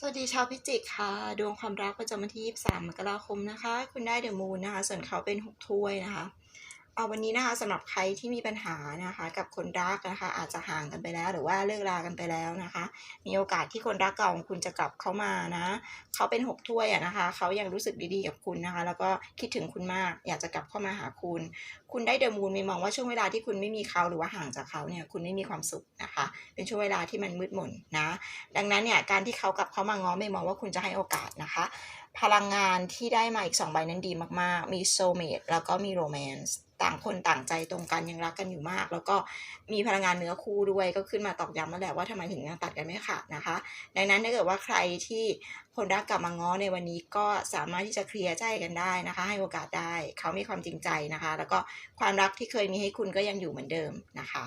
สวัสดีชาวพิจิกค่ะ ดวงความรักประจำวันที่ 23 มกราคมนะคะ คุณได้เดอะมูนนะคะ ส่วนเขาเป็น 6 ถ้วยนะคะ เอาวันนี้นะคะสำหรับใครที่มีปัญหานะคะ กับคนรักนะคะ อาจจะห่างกันไปแล้ว หรือว่าเลิกรากันไปแล้วนะคะ มีโอกาสที่คนรักเก่าของคุณจะกลับเข้ามานะเขาเป็น6ถ้วยอะนะคะเขายังรู้สึกดีๆกับคุณนะคะ แล้วก็คิดถึงคุณมาก อยากจะกลับเข้ามาหาคุณ คุณได้เดอะมูนมีมองว่าช่วงเวลาที่คุณไม่มีเขาหรือว่าห่างจากเขาเนี่ยคุณไม่มีความสุขนะคะ เป็นช่วงเวลาที่มันมืดมนนะ ดังนั้นเนี่ยการที่เขากลับเข้ามาง้อไม่มองว่าคุณจะให้โอกาสนะคะ พลังงานที่ได้มาอีก2ใบนั้นดีมากๆ มีโซเมตแล้วก็มีโรแมนต์ ต่างคนต่างใจตรงกันยังรักกันอยู่มาก แล้วก็มีพลังงานเนื้อคู่ด้วยก็ขึ้นมาตอกย้ำมาแหละว่าทำไมถึงยังตัดกันไม่ขาดนะคะ ดังนั้นถ้าเกิดว่าใครที่คนรักกลับมาง้อในวันนี้ก็สามารถที่จะเคลียร์ใจกันได้นะคะ ให้โอกาสได้เขามีความจริงใจนะคะ แล้วก็ความรักที่เคยมีให้คุณก็ยังอยู่เหมือนเดิมนะคะ